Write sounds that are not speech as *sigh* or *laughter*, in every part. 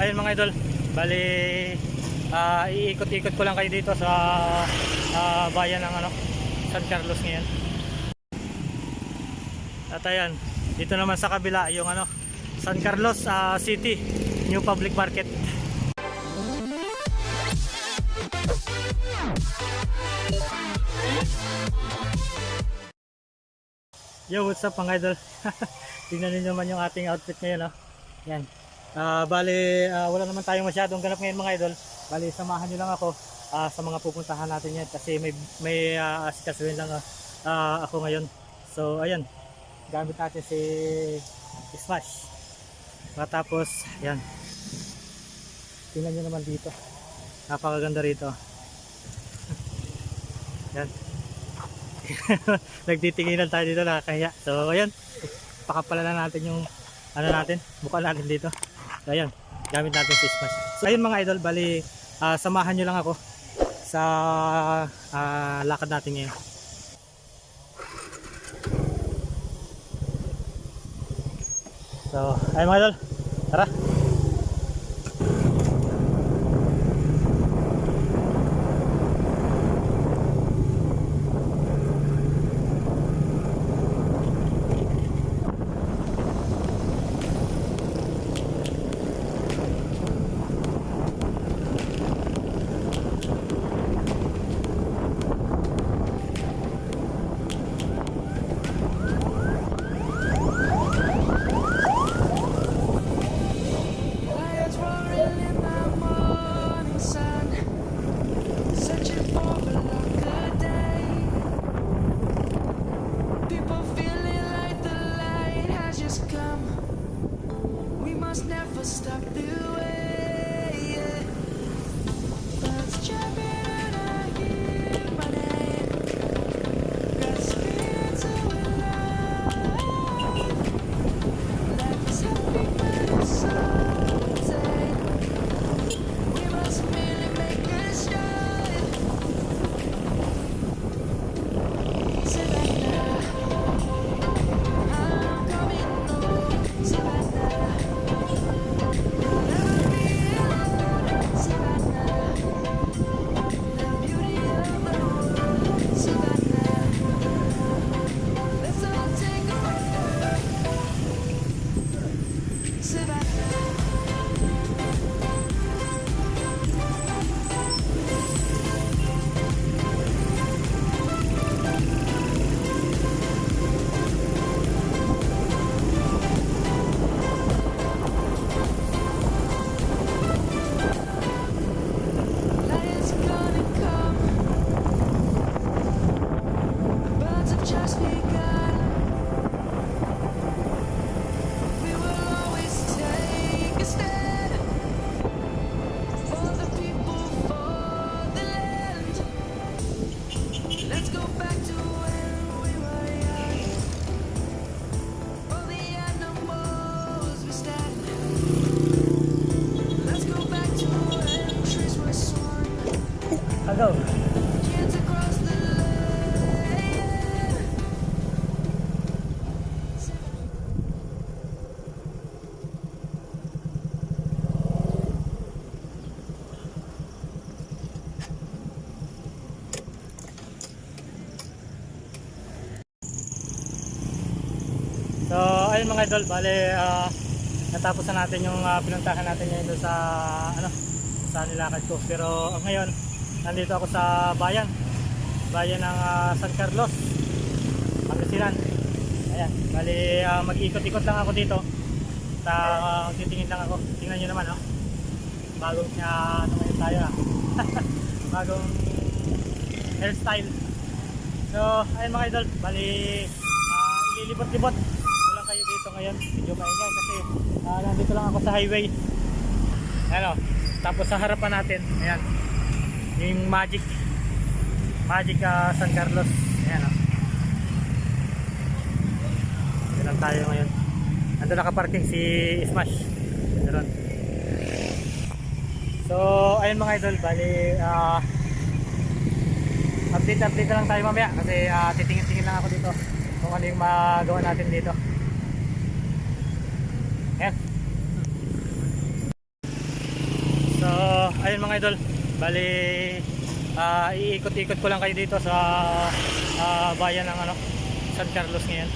ayun mga idol, bali ah, iikot-ikot ko lang kayo dito sa ah, bayan ng ano, San Carlos ngayon. At ayan, dito naman sa kabila yung ano, San Carlos ah, City, New Public Market. Yo, what's up mga idol? *laughs* Tingnan niyo naman yung ating outfit ngayon, oh. Yan. Ah, bali, ah, wala naman tayong masyadong ganap ngayon mga idol. Bali, samahan niyo lang ako ah, sa mga pupuntahan natin yan kasi may may uh, asikasuhin lang ah, ah, ako ngayon. So, ayan. Gamit natin si Smash. Matapos, yan. Tingnan niyo naman dito. Napakaganda rito. *laughs* yan. *laughs* Nagtitinginan tayo dito nakakahiya. So, ayan. Pakapala na natin yung ano natin, mukha natin dito. So, ayan. Gamit natin si Smash. So, ayun mga idol, bali ah, samahan nyo lang ako sa ah, lakad natin ngayon. So, ayun mga idol. Tara. Mga idol, bale ah, natapos na natin yung ah, pinuntahan natin ngayon doon sa ano, sa nilakad ko. Pero ah, ngayon, nandito ako sa bayan. Bayan ng ah, San Carlos. Pangasinan. Ayan, bale ah, mag-ikot-ikot lang ako dito. Sa uh, titingin lang ako. Tingnan niyo naman, oh. Bagong uh, ano ngayon tayo, ah. *laughs* Bagong hairstyle. So, ayun mga idol, bali ah, ililibot-libot ko lang kayo dito ngayon. Medyo maingay kasi ah, nandito lang ako sa highway. Ano, tapos sa harapan natin, ayan, yung Magic Magic ah, San Carlos. Ayan oh. Lang tayo ngayon. Ando nakaparking si Smash. Meron. So, ayun mga idol, bali ah update update lang tayo mamaya kasi ah, titingin-tingin lang ako dito kung ano yung magawa natin dito. Ayan. Ayun mga idol, bali ah, iikot-ikot ko lang kayo dito sa ah, bayan ng ano, San Carlos ngayon.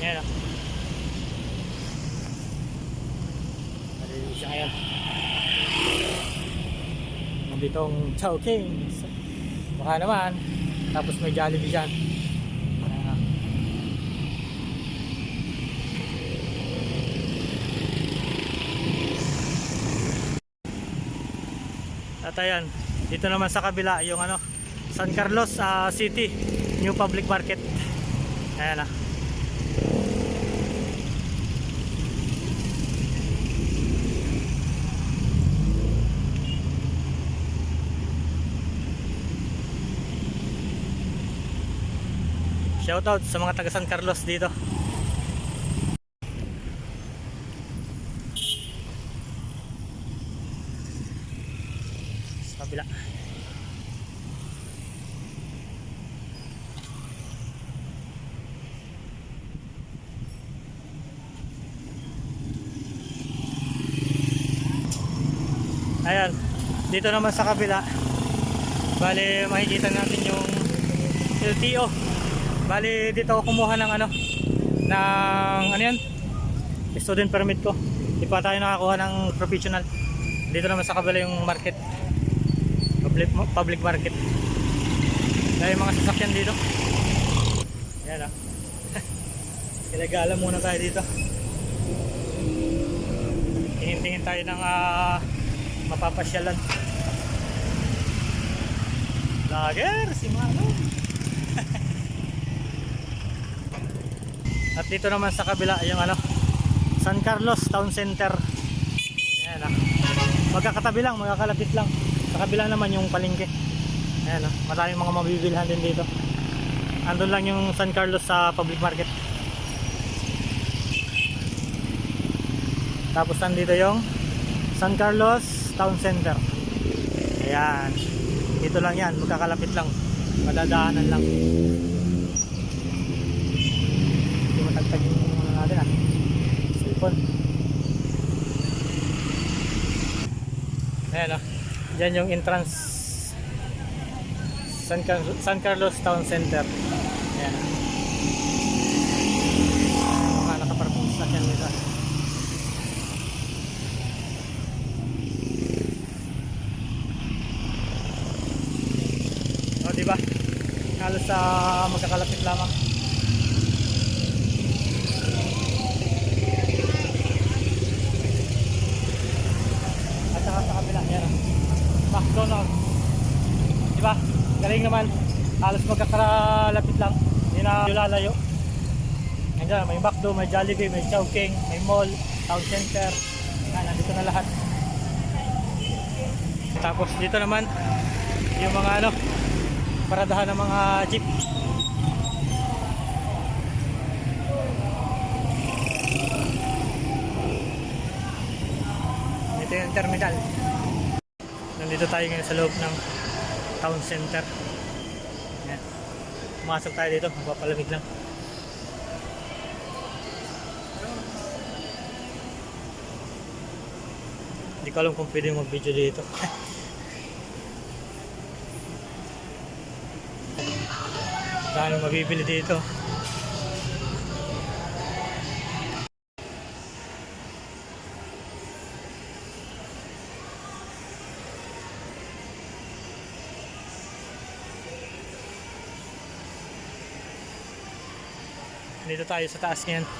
Ngayon ah. Bali siya ngayon. Nandito ang Chowking. Baka naman. Tapos may Jollibee dyan. Ayan, dito naman sa kabila yung ano, San Carlos ah, City, New Public Market. Ayan ah. Shoutout sa mga taga San Carlos dito. Kabila. Ayan, dito naman sa kabila. Bale, makikita natin yung LTO. Bali, dito ako kumuha ng ano, ng ano yan? Student permit ko. Di pa tayo nakakuha ng professional. Dito naman sa kabila yung market. Public, public market. Dahil mga sasakyan dito. Ayan ah. *laughs* Ilagala muna tayo dito. Tingin-tingin tayo ng ah, mapapasyalan. Lager, si Mano. *laughs* At dito naman sa kabila yung ano, San Carlos Town Center. Ayan ah. Magkakatabi lang, magkakalapit lang. Sa kabila naman yung palengke. Ayan ah. Maraming mga mabibilhan din dito. Andun lang yung San Carlos sa public market. Tapos nandito yung San Carlos Town Center. Ayan. Dito lang yan, magkakalapit lang. Madadaanan lang. Hindi matagtag yung ano natin ah. Cellphone. Ayan oh. Diyan yung entrance San, Car- San Carlos Town Center. Ayan. Mga sa sakyan nila. O, di ba? Halos sa magkakalapit lamang. At saka sa kabila, yan o. McDonald's. Di ba? Galing naman. Halos magkakalapit lang. Hindi na lalayo. Nandiyan, may McDo, may Jollibee, may Chowking, may mall, town center. Yan, nandito na lahat. Tapos dito naman, yung mga ano, paradahan ng mga jeep. Ito yung terminal. Nandito tayo ngayon sa loob ng town center. Pumasok tayo dito, magpapalamig lang. Hindi ko alam kung pwede mag-video dito. *laughs* Saan mabibili dito? Dito tayo sa taas niyan. So,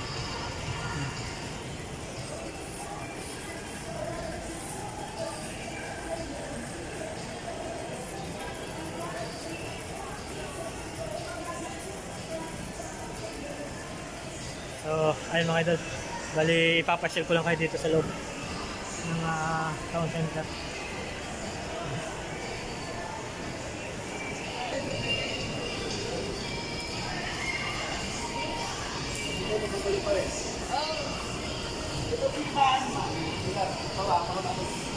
ayun mga idol. Bali, ipapasyal ko lang kayo dito sa loob ng ah, town center. Oh. Ito, pinipaan. Ito, pinipaan. Ito, pinipaan.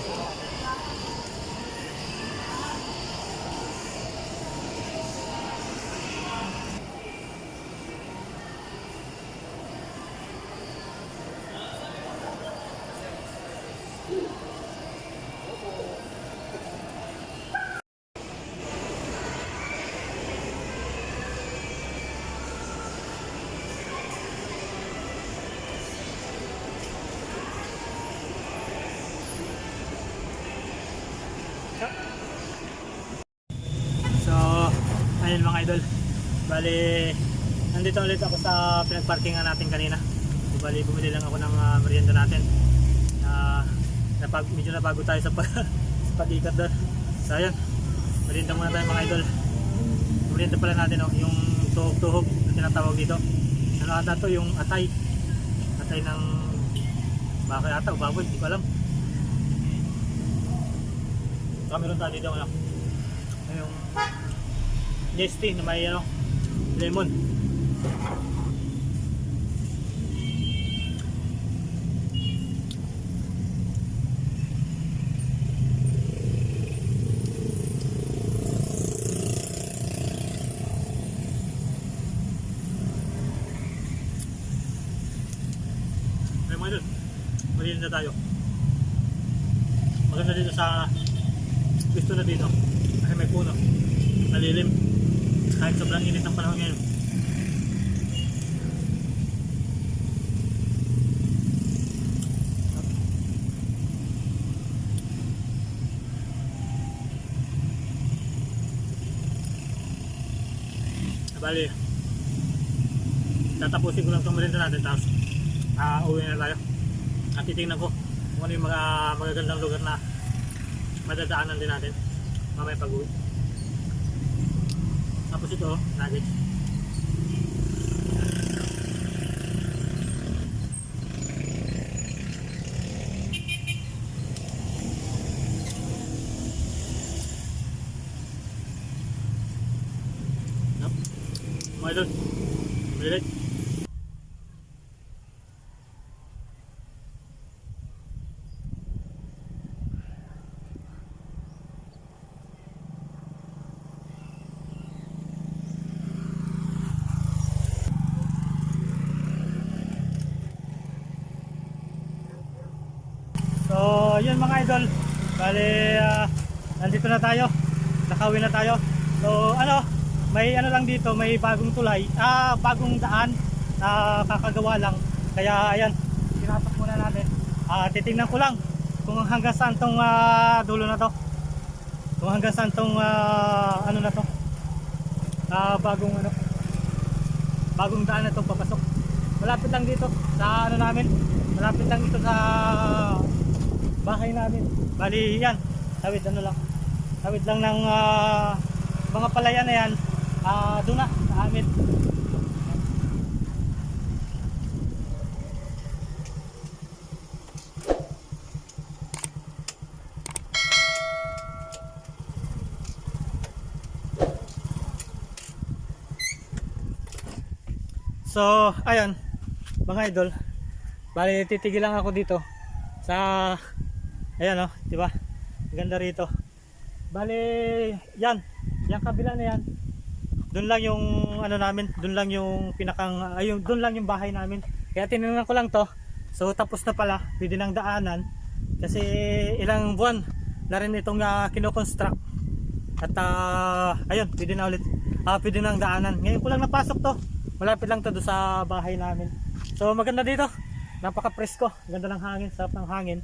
Idol. Bali, nandito ulit ako sa pinagparkingan natin kanina. Bali, bumili lang ako ng ah, merienda natin. Ah, napag, medyo nabago tayo sa, pag, *laughs* sa pag-ikat doon. So ayun, merienda muna tayo mga idol. Merienda pala natin oh, yung tuhog-tuhog na tinatawag dito. Ano ata to, yung atay. Atay ng baka ata o baboy, hindi ko alam. Saka meron tayo dito ano yung Nesty na may ano, lemon. Ay mga idol, malilim na tayo. Maganda dito sa gusto na dito kasi may puno. Malilim. Kahit sobrang init ng panahon ngayon. Bali, tatapusin ko lang itong merienda natin tapos ah uwi na tayo. At titingnan ko kung ano yung mga magagandang lugar na madadaanan din natin mamaya pag uwi. Tapos ito, nuggets. Mga idol, malilit. So, yun mga idol. Bali, ah, nandito na tayo. Nakawin na tayo. So, ano, may ano lang dito, may bagong tulay. Ah, bagong daan na kakagawa lang. Kaya, ayan, tinatak muna natin. Ah, titingnan ko lang kung hanggang saan tong ah, dulo na to. Kung hanggang saan tong ah, ano na to. Ah, bagong ano, bagong daan na to papasok. Malapit lang dito sa ano namin. Malapit lang dito sa bahay namin. Bali yan, tawid ano lang. Tawid lang ng ah, mga palayan na yan. Ah, doon na sa amin. So, ayun, mga idol. Bali, titigil lang ako dito sa ayan oh, di ba? Ganda rito. Bali, yan, yung kabila na yan. Doon lang yung ano namin, doon lang yung pinakang ayun, doon lang yung bahay namin. Kaya tinignan ko lang to. So tapos na pala, pwede nang daanan kasi ilang buwan na rin itong uh, kino-construct. At ah, ayun, pwede na ulit. Ah, pwede nang daanan. Ngayon ko lang napasok to. Malapit lang to doon sa bahay namin. So maganda dito. Napaka-presko. Ganda ng hangin, sarap ng hangin.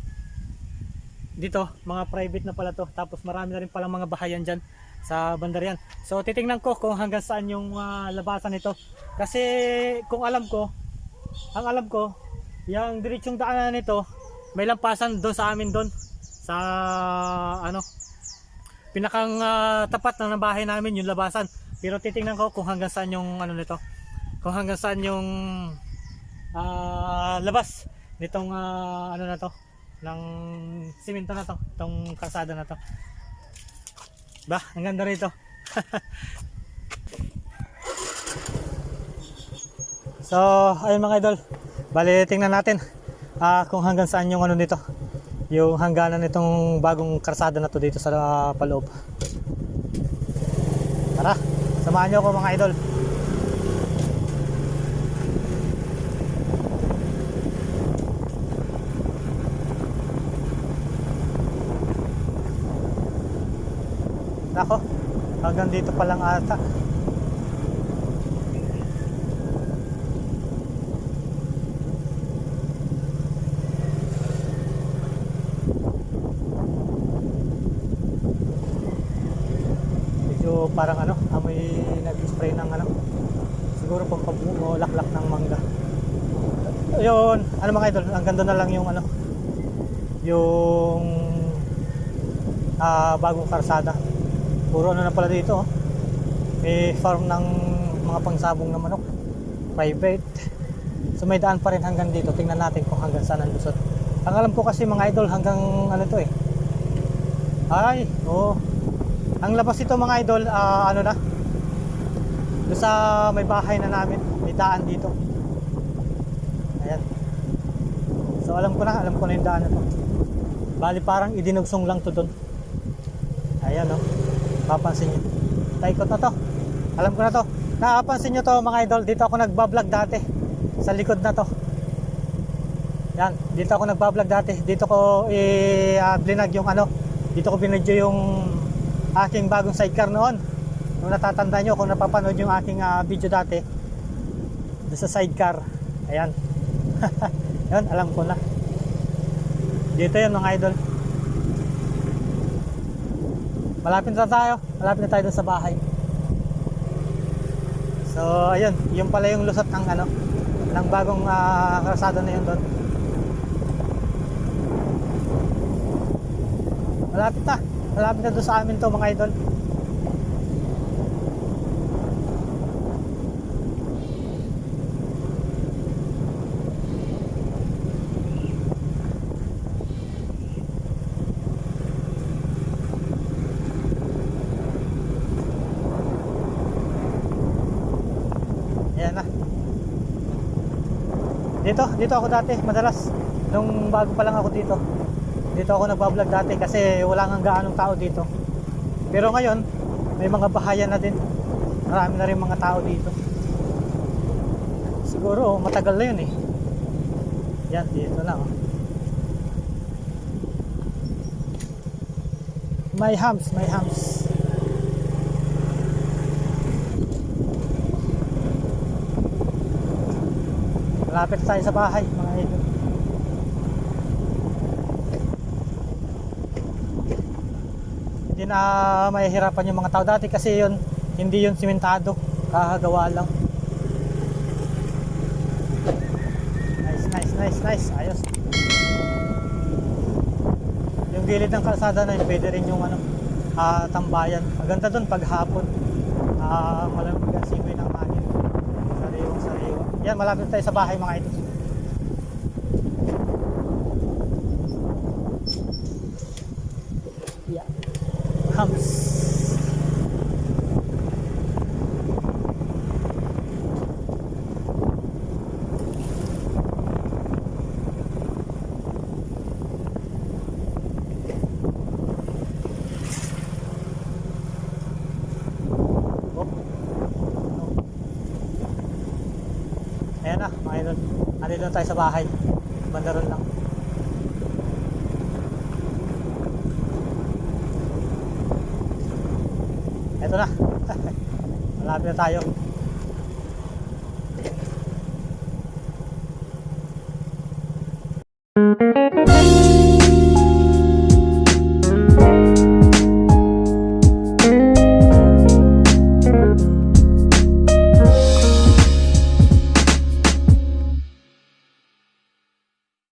Dito, mga private na pala to. Tapos marami na rin palang mga bahayan dyan sa bandar yan. So titingnan ko kung hanggang saan yung ah, labasan nito. Kasi kung alam ko, ang alam ko, yung diretsong daanan nito, may lampasan doon sa amin doon. Sa ano, pinakang ah, tapat ng bahay namin yung labasan. Pero titingnan ko kung hanggang saan yung ano nito. Kung hanggang saan yung ah, labas nitong ah, ano na to ng simento na to, itong kalsada na to. Ba, ang ganda rito. *laughs* so, ayun mga idol. Bali, tingnan natin ah, kung hanggang saan yung ano nito. Yung hangganan nitong bagong kalsada na to dito sa ah, paloob. Tara, samahan niyo ako mga idol. Nako, hanggang dito pa lang ata. Medyo parang ano, amoy nag-spray ng ano. Siguro pampabuo, laklak ng mangga. Ayun, ano mga idol, ang ganda na lang yung ano, yung ah, bagong karsada. Puro ano na pala dito, oh. may farm ng mga pangsabong na manok. Private. So may daan pa rin hanggang dito. Tingnan natin kung hanggang saan ang lusot. Ang alam ko kasi mga idol hanggang ano to eh. Ay, oo. Ang labas ito mga idol, ah, ano na? Doon sa may bahay na namin, may daan dito. Ayan. So alam ko na, alam ko na yung daan na to. Bali parang idinugsong lang to doon. Ayan oh. Papansin nyo. Taikot na to. Alam ko na to. Nakapansin nyo to mga idol. Dito ako nagbablog dati. Sa likod na to. Yan. Dito ako nagbablog dati. Dito ko i-blinag yung ano. Dito ko binidyo yung aking bagong sidecar noon. Kung natatanda nyo, kung napapanood yung aking ah, video dati. Doon sa sidecar. Ayan. *laughs* Yan, alam ko na. Dito yan mga idol. Malapit na tayo. Malapit na tayo doon sa bahay. So, ayun. Yung pala yung lusot ng ano, ng bagong uh, karasada na yun doon. Malapit na. Malapit na doon sa amin to mga idol. Ayan na. Dito, ako dati, madalas. Nung bago pa lang ako dito. Dito ako nagbablog dati kasi wala nga gaanong tao dito. Pero ngayon, may mga bahayan na din. Marami na rin mga tao dito. Siguro, matagal na yun eh. Yan, dito lang. Oh. May hams, may hams. Malapit tayo sa bahay, mga idol. Hindi na mahihirapan yung mga tao dati kasi yun, hindi yun simentado, kakagawa lang. Nice, nice, nice, nice. Ayos. Yung gilid ng kalsada na yun, pwede rin yung ano, ah, tambayan. Maganda dun pag hapon. Ah, malamig ang simoy ng hangin. Sariwang sariwa. Yan, malapit tayo sa bahay mga idol. Yeah. Hams. Oh. Ayan na, mga idol. Nandito na tayo sa bahay. Bandaron lang. Eto na. *laughs* Malapit na tayo.